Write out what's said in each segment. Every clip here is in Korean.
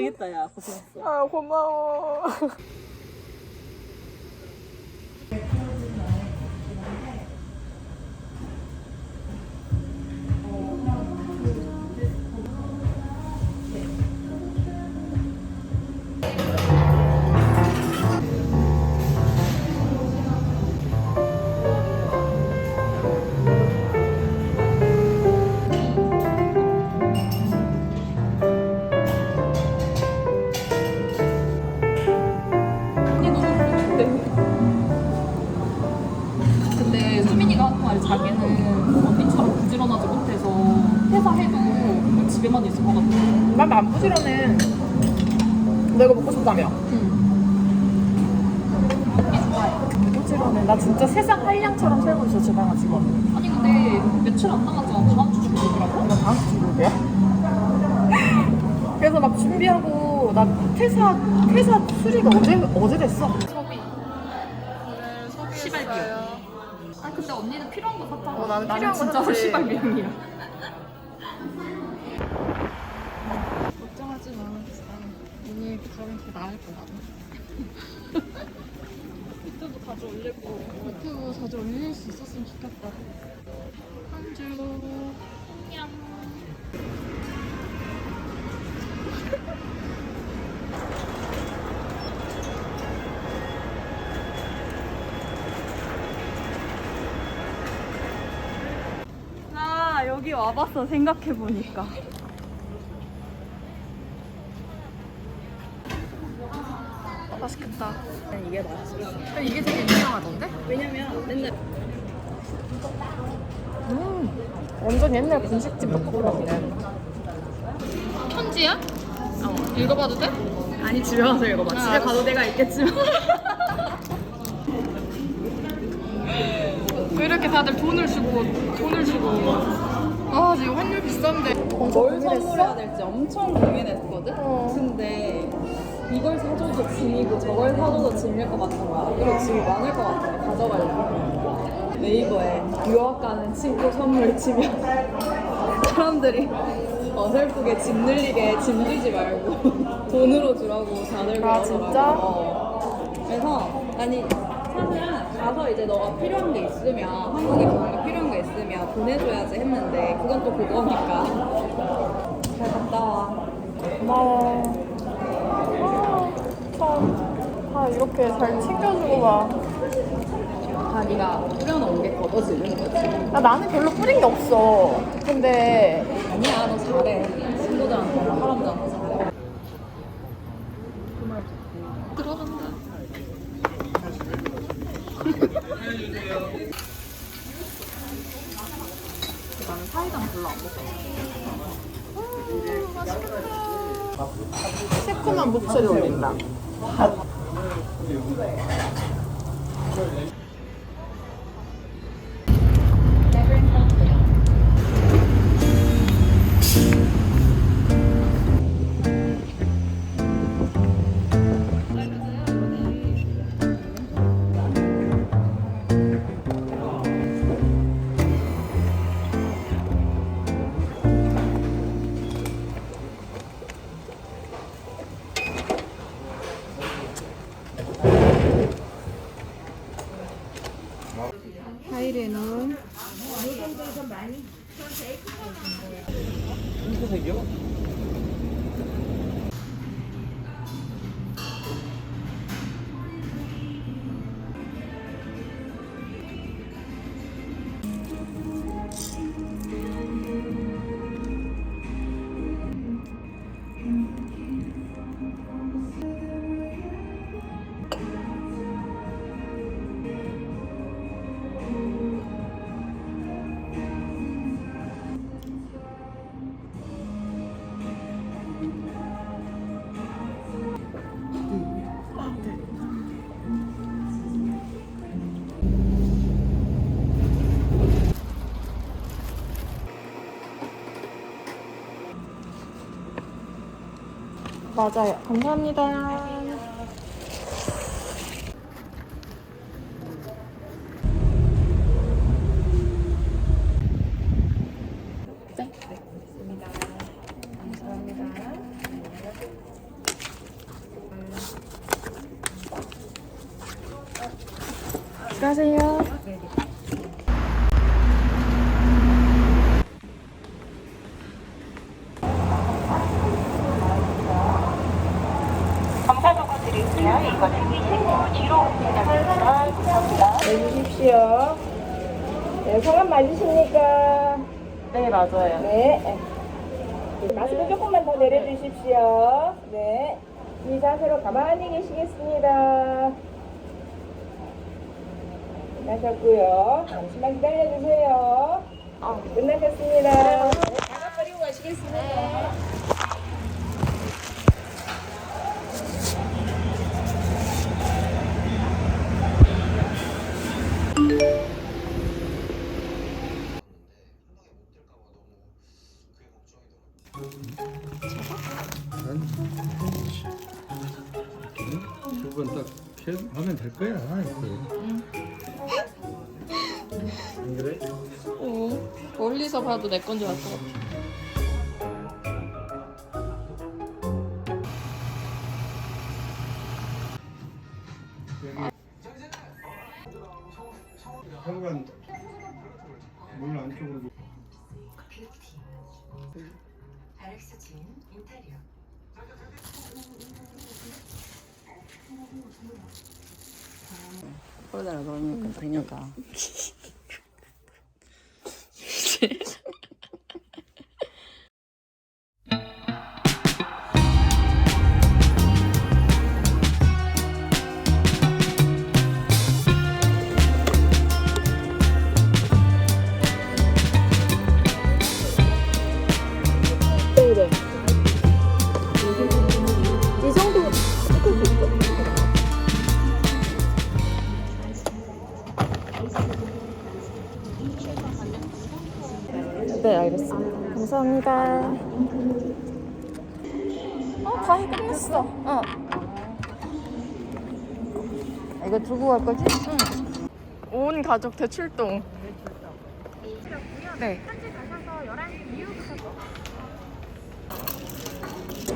고생했다 야 고생했어. 아 고마워. 자기는 언니처럼 부지런하지 못해서 회사해도 집에만 있을 것 같아. 난 안 부지런해. 내가 먹고 싶다며. 응. 언니 좋아해. 부지런해. 나 진짜 세상 한량처럼 살고 있어 지방아 지금. 아니 근데 며칠 안 남았잖아. 다음 주 출근이라고? 나 다음 주 출근이야? 그래서 막 준비하고 나 퇴사 퇴사 수리가 어제 어제 됐어. 필요한 거 샀잖아. 어, 나는 필요한 거 진짜로 샀지. 시발 비용이야. 걱정하지 마. 언니 그러면 더 나을 거야. 유튜브 자주 올릴 거. 유튜브 자주 올릴 수 있었으면 좋겠다. 한 주. 냥. 나 여기 와봤어 생각해보니까 맛있겠다. 이게 맛있어 이게 되게 유명하던데? 왜냐면 맨날 음. 완전 옛날 분식집 떡볶이 같네. 편지야? 어. 읽어봐도 돼? 아니 집에 가서 읽어봐 집에 알았어. 가도 내가 있겠지만 왜 이렇게 다들 돈을 주고 돈을 주고 아 지금 환율 비싼데 뭘 선물해야 될지 엄청 고민했거든? 어. 근데 이걸 사줘도 짐이고 저걸 사줘도 짐일 것 같은 거야 그리고 짐이 많을 것 같아 가져가려고 네이버에 유학 가는 친구 선물 치면 사람들이 어설프게 짐 늘리게 짐 주지 말고 돈으로 주라고 다들 아, 그러더라고 진짜? 어. 그래서 아니 사실은 가서 이제 너가 필요한 게 있으면 한국에 필요한 게 있으면 보내줘야지 했는데 그건 또 그거니까 잘 갔다 와 고마워. 아, 참. 다 이렇게 잘 챙겨주고 가. 다 네가 뿌려놓은 게 걷어지는 거지 아, 나는 별로 뿌린 게 없어. 근데 아니야 너 잘해 친구들한테 사람들한테 잘해 들어간다. 나는 사이다는 별로 안 먹어 시큼한 무채를 올린다. 하이레는 맞아요. 감사합니다. 안녕하세요. 내주십시오. 네, 성함 맞으십니까? 네, 맞아요. 네. 마스크 조금만 더 내려주십시오. 네. 이 자세로 가만히 계시겠습니다. 끝나셨고요. 잠시만 기다려주세요. 끝나셨습니다. 두번 딱 하면 될 거야. 안 그래? 멀리서 봐도 내건줄알것 같아. 현관 문 안쪽으로 그러다가 그러니까 그녀가 네, 알겠습니다. 감사합니다. 어, 다 끝냈어. 어. 이거 들고 갈 거지? 온 가족 대출동. 네.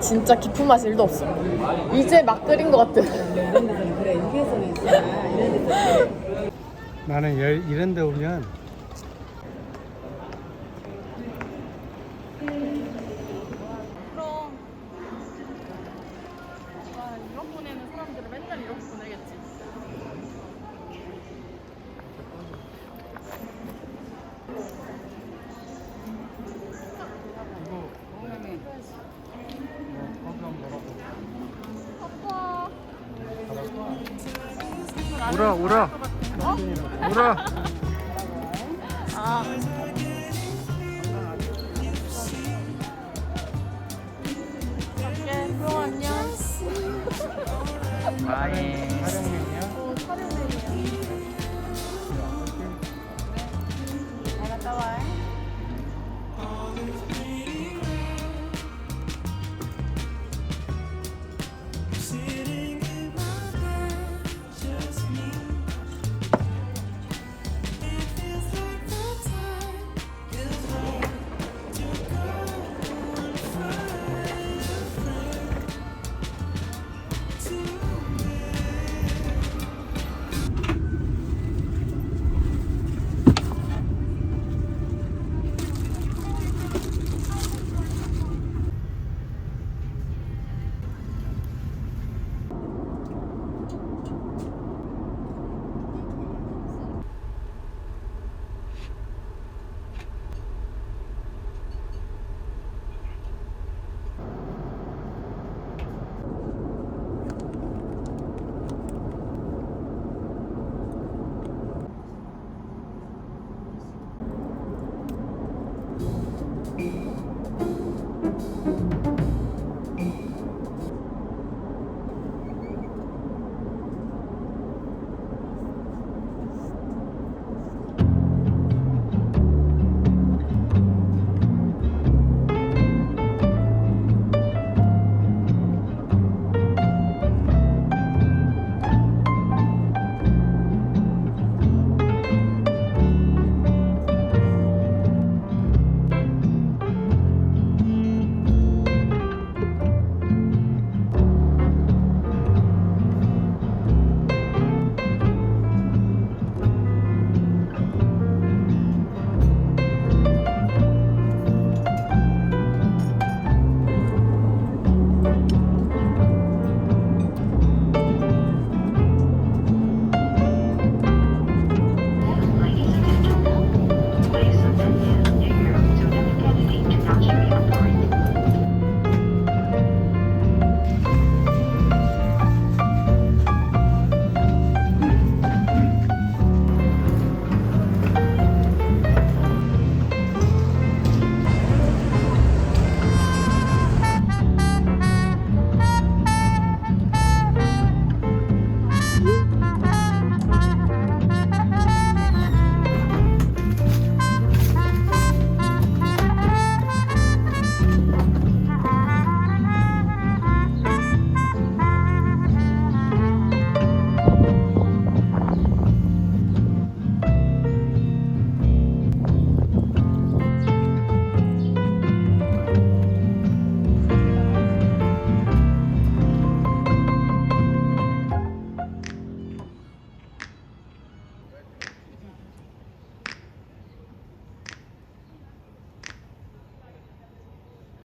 진짜 깊은 맛이 1도 없어. 이제 막 끓인 것 같아. 나는 여- 이런 데 오면 오라 오라 오라 갈게. 그럼 안녕. 아예